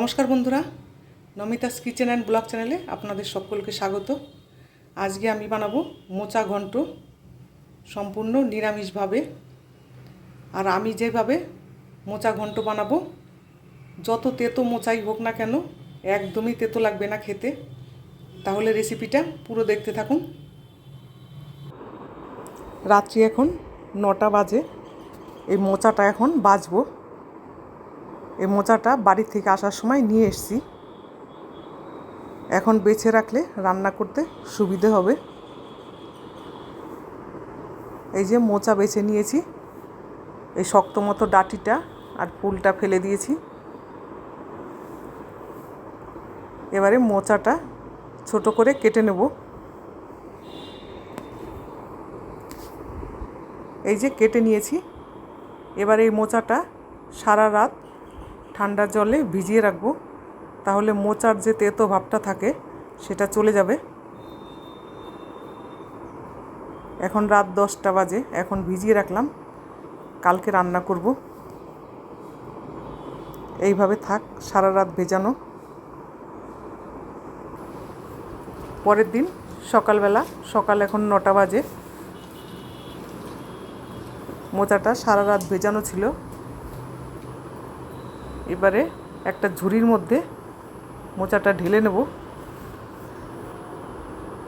নমস্কার বন্ধুরা, নমিতাস kitchen and blog চ্যানেলে আপনাদের সকলকে স্বাগত। আজকে আমি বানাবো মোচা ঘন্ট, সম্পূর্ণ নিরামিষভাবে। আর আমি যেভাবে মোচা ঘন্ট বানাবো, যত তেতো মোচাই হোক না কেন, একদমই তেতো লাগবে না খেতে। তাহলে রেসিপিটা পুরো দেখতে থাকুন। রাত্রি এখন নটা বাজে, এই মোচাটা এখন বাজবো। এই মোচাটা বাড়ি থেকে আসার সময় নিয়ে এসছি। এখন বেছে রাখলে রান্না করতে সুবিধে হবে। এই যে মোচা বেছে নিয়েছি, এই শক্ত মতো ডাটিটা আর ফুলটা ফেলে দিয়েছি। এবারে মোচাটা ছোট করে কেটে নেব। এই যে কেটে নিয়েছি, এবার এই মোচাটা সারা রাত ঠান্ডা জলে ভিজিয়ে রাখব। তাহলে মোচার যে তেতো ভাবটা থাকে, সেটা চলে যাবে। এখন রাত দশটা বাজে, এখন ভিজিয়ে রাখলাম। কালকে রান্না করব। এইভাবে থাক, সারা রাত ভেজানো। পরের দিন সকালবেলা, সকাল এখন নটা বাজে। মোচাটা সারা রাত ভেজানো ছিল। এবারে একটা ঝুড়ির মধ্যে মোচাটা ঢেলে নেব।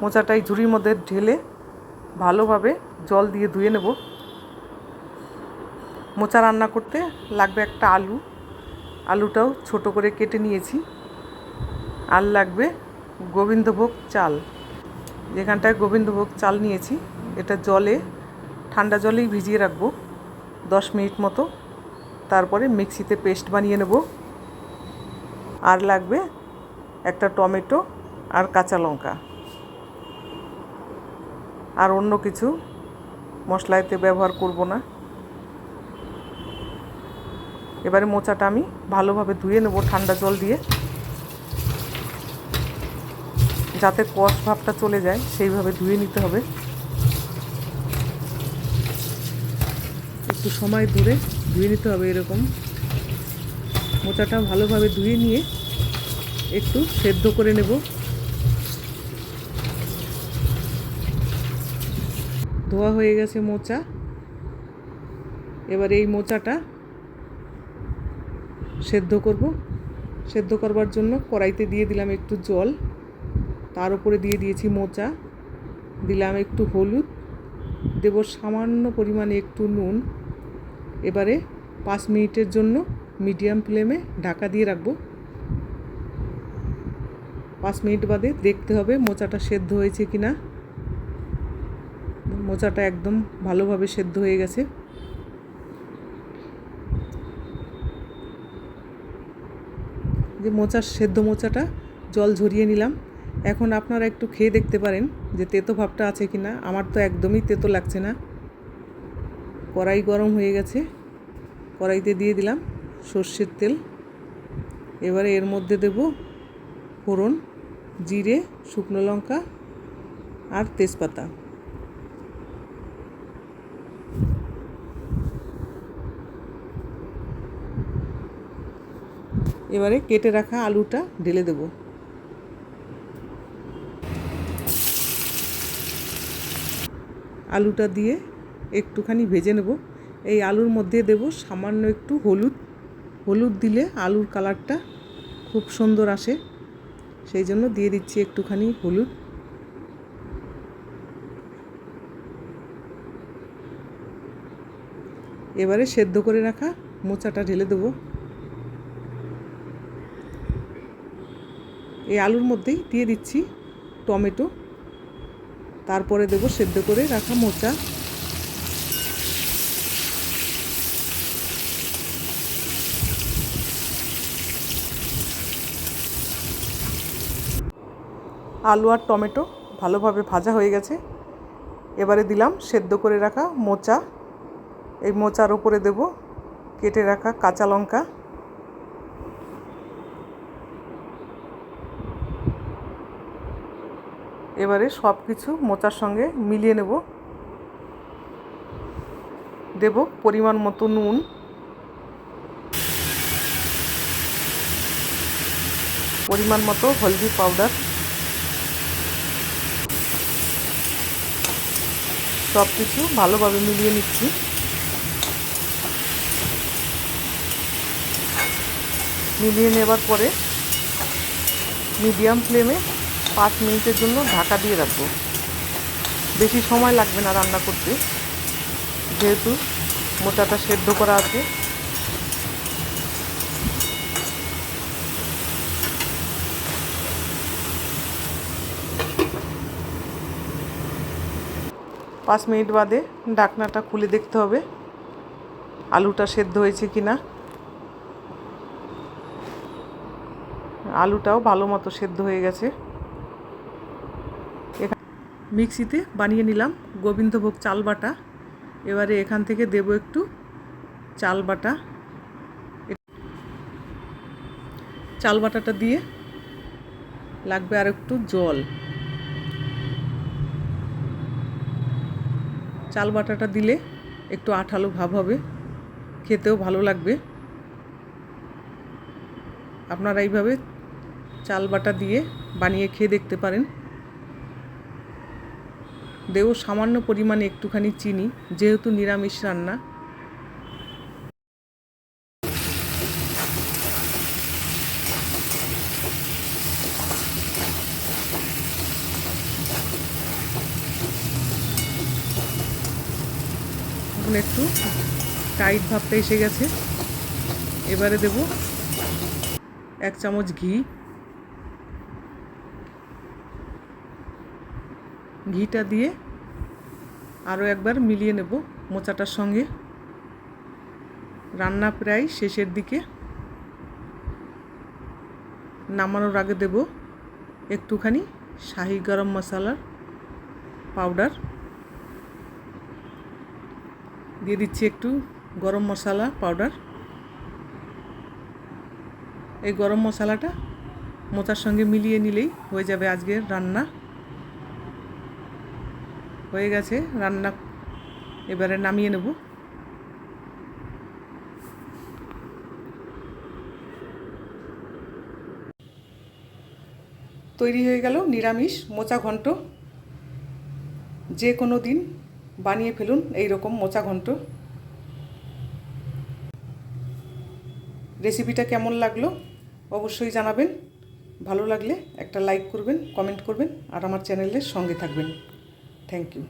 মোচাটা এই ঝুড়ির মধ্যে ঢেলে ভালোভাবে জল দিয়ে ধুয়ে নেব। মোচা রান্না করতে লাগবে একটা আলু। আলুটাও ছোট করে কেটে নিয়েছি। আর লাগবে গোবিন্দভোগ চাল। যেখানটায় গোবিন্দভোগ চাল নিয়েছি, এটা জলে, ঠান্ডা জলেই ভিজিয়ে রাখব দশ মিনিট মতো। তারপরে মিক্সিতে পেস্ট বানিয়ে নেব। আর লাগবে একটা টমেটো আর কাঁচা লঙ্কা। আর অন্য কিছু মশলাইতে ব্যবহার করব না। এবারে মোচাটা আমি ভালোভাবে ধুয়ে নেব ঠান্ডা জল দিয়ে। যাতে কষ ভাবটা চলে যায়, সেইভাবে ধুয়ে নিতে হবে। একটু সময় ধরে ধুয়ে নিতে হবে এরকম। মোচাটা ভালোভাবে ধুয়ে নিয়ে একটু সেদ্ধ করে নেব। ধোয়া হয়ে গেছে মোচা। এবার এই মোচাটা সেদ্ধ করব। সেদ্ধ করবার জন্য কড়াইতে দিয়ে দিলাম একটু জল। তার উপরে দিয়ে দিয়েছি মোচা। দিলাম একটু হলুদ। দেব সামান্য পরিমাণে একটু নুন। এবারে পাঁচ মিনিটের জন্য মিডিয়াম ফ্লেমে ঢাকা দিয়ে রাখব। পাঁচ মিনিট বাদে দেখতে হবে মোচাটা সেদ্ধ হয়েছে কি না মোচাটা একদম ভালোভাবে সেদ্ধ হয়ে গেছে। যে মোচার সেদ্ধ মোচাটা জল ঝরিয়ে নিলাম। এখন আপনারা একটু খেয়ে দেখতে পারেন যে তেতো ভাবটা আছে কি না আমার তো একদমই তেতো লাগছে না। কড়াই গরম হয়ে গেছে। কড়াইতে দিয়ে দিলাম সর্ষের তেল। এবারে এর মধ্যে দেব ফোড়ন, জিরে, শুকনো লঙ্কা আর তেজপাতা। এবারে কেটে রাখা আলুটা ঢেলে দেব। আলুটা দিয়ে একটুখানি ভেজে নেব। এই আলুর মধ্যে দেব সামান্য একটু হলুদ। হলুদ দিলে আলুর কালারটা খুব সুন্দর আসে। সেই জন্য দিয়ে দিচ্ছি একটুখানি হলুদ। এবারে সেদ্ধ করে রাখা মোচাটা ঢেলে দেবো। এই আলুর মধ্যেই দিয়ে দিচ্ছি টমেটো। তারপরে দেবো সেদ্ধ করে রাখা মোচা। আলু আর টমেটো ভালোভাবে ভাজা হয়ে গেছে। এবারে দিলাম সেদ্ধ করে রাখা মোচা। এই মোচার ওপরে দেব কেটে রাখা কাঁচা লঙ্কা। এবারে সব কিছু মোচার সঙ্গে মিলিয়ে নেব। দেব পরিমাণ মতো নুন। পরিমাণ মতো হলদি পাউডার। সব কিছু ভালোভাবে মিলিয়ে নিচ্ছি। মিলিয়ে নেবার পরে মিডিয়াম ফ্লেমে পাঁচ মিনিটের জন্য ঢাকা দিয়ে রাখব। বেশি সময় লাগবে না রান্না করতে। যেহেতু মোচাটা সেদ্ধ করা আছে পাঁচ মিনিট বাদে ডাকনাটা খুলে দেখতে হবে, আলুটা সেদ্ধ হয়েছে কি না আলুটাও ভালো মতো সেদ্ধ হয়ে গেছে। মিক্সিতে বানিয়ে নিলাম গোবিন্দভোগ চাল বাটা। এবারে এখান থেকে দেব একটু চাল বাটা। চাল বাটাটা দিয়ে লাগবে আর একটু জল। চাল বাটাটা দিলে একটু আঠালো ভাব হবে, খেতেও ভালো লাগবে। আপনারা এইভাবে চাল বাটা দিয়ে বানিয়ে খেয়ে দেখতে পারেন। দেও সামান্য পরিমাণে একটুখানি চিনি, যেহেতু নিরামিষ রান্না। এখন একটু টাইট ভাবটা এসে গেছে। এবারে দেব এক চামচ ঘি। ঘিটা দিয়ে আরও একবার মিলিয়ে নেব মোচাটার সঙ্গে। রান্না প্রায় শেষের দিকে। নামানোর আগে দেব একটুখানি শাহি গরম মশলার পাউডার। দিয়ে দিচ্ছি একটু গরম মশলা পাউডার এই গরম মশলাটা মোচার সঙ্গে মিলিয়ে নিলেই হয়ে যাবে আজকের রান্না। হয়ে গেছে রান্না। এবারে নামিয়ে নেব। তৈরি হয়ে গেল নিরামিষ মোচা ঘন্ট। যে কোনো দিন বানিয়ে ফেলুন এই রকম মোচা ঘন্ট। রেসিপিটা কেমন লাগল অবশ্যই জানাবেন। ভালো লাগলে একটা লাইক করবেন, কমেন্ট করবেন আর আমার চ্যানেলের সঙ্গে থাকবেন। Thank you.